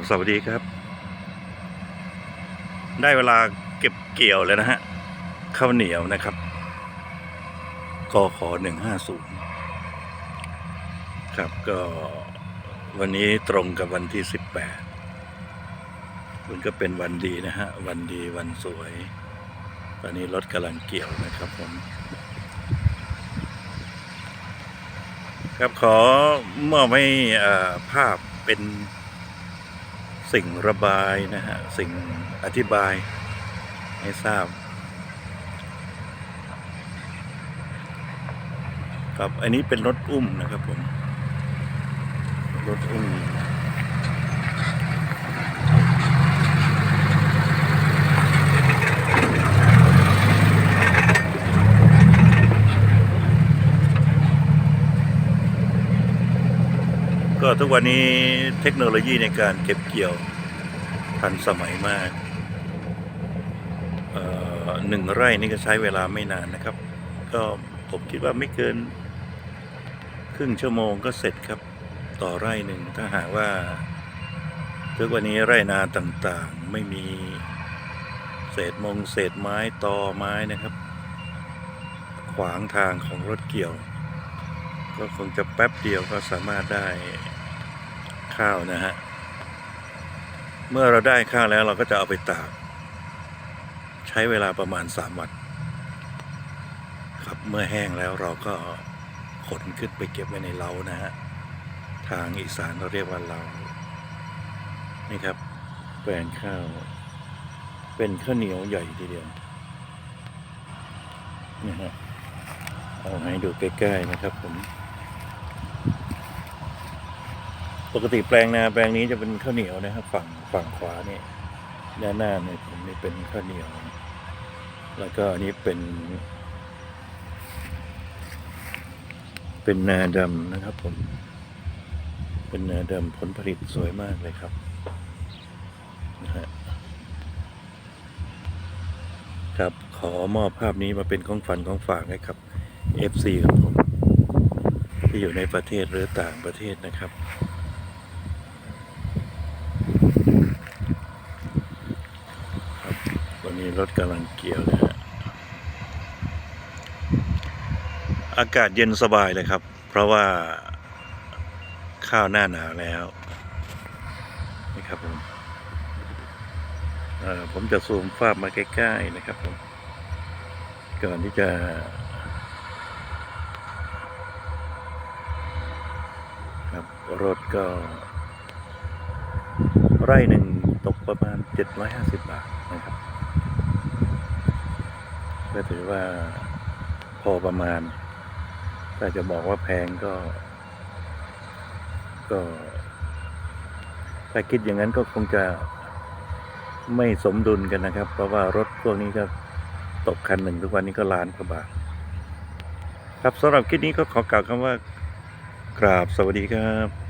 บสวัสดีครับ ได้เวลาเก็บเกี่ยวแล้วนะฮะข้าวเหนียวนะครับกขหนึ่งห้าศูนย์ครับก็วันนี้ตรงกับวันที่สิบแปดมันก็เป็นวันดีนะฮะ วันดีวันสวย ตอนนี้รถกำลังเกี่ยวนะครับผมครับขอเมอบให้อ่ภาพเป็น สิ่งระบายนะฮะ สิ่งอธิบายให้ทราบ ครับ อันนี้เป็นรถอุ้มนะครับผม รถอุ้ม ก็ ทุกวันนี้เทคโนโลยีในการเก็บเกี่ยวทันสมัยมากหนึ่งไร่นี่ก็ใช้เวลาไม่นานนะครับ ก็ผมคิดว่าไม่เกิน ครึ่งชั่วโมงก็เสร็จครับ ต่อไร่หนึ่งถ้าหากว่าทุกวันนี้ไร่นาต่างๆไม่มีเศษมงเศษไม้ตอไม้นะครับ ขวางทางของรถเกี่ยว ก็คงจะแป๊บเดียวก็สามารถได้ ข้าวนะฮะ เมื่อเราได้ข้าวแล้วเราก็จะเอาไปตาก ใช้เวลาประมาณสามวันครับเมื่อแห้งแล้วเราก็ขนขึ้นไปเก็บไว้ในเล้านะฮะ ทางอีสานเราเรียกว่าเล้านี่ครับแปลงข้าว เป็นข้าวเหนียวใหญ่ทีเดียวนี่ฮะเอาให้ดูใกล้ๆนะครับผม ปกติแปลงนาแปลงนี้จะเป็นข้าวเหนียวนะครับ ฝั่งฝั่งขวานี่ด้านหน้าเนี่ยผมนี่เป็นข้าวเหนียว แล้วก็อันนี้เป็น เป็นนาดำนะครับ ผม เป็นนาดำผลผลิตสวยมากเลยครับนะฮะครับขอมอบภาพนี้มาเป็นของฝันของฝากให้ครับ FC ของผมที่อยู่ในประเทศหรือต่างประเทศนะครับ วันนี้ รถกำลังเกี่ยวนะฮะอากาศเย็นสบายเลยครับ เพราะว่าข้าวหน้าหนาวแล้วนี่ครับผมผมจะซูมภาพมาใกล้ๆนะครับผมก่อนที่จะครับรถก็ ไร่หนึ่งตกประมาณ 750 บาทนะครับ ก็ถือว่าพอประมาณ ถ้าจะบอกว่าแพงก็ ก็ ถ้าคิดอย่างนั้นก็คงจะไม่สมดุลกันนะครับ เพราะว่ารถพวกนี้ก็ตกคันหนึ่งทุกวันนี้ก็ล้านกว่าบาท ครับสำหรับคลิปนี้ก็ขอกล่าวคำว่ากราบสวัสดีครับ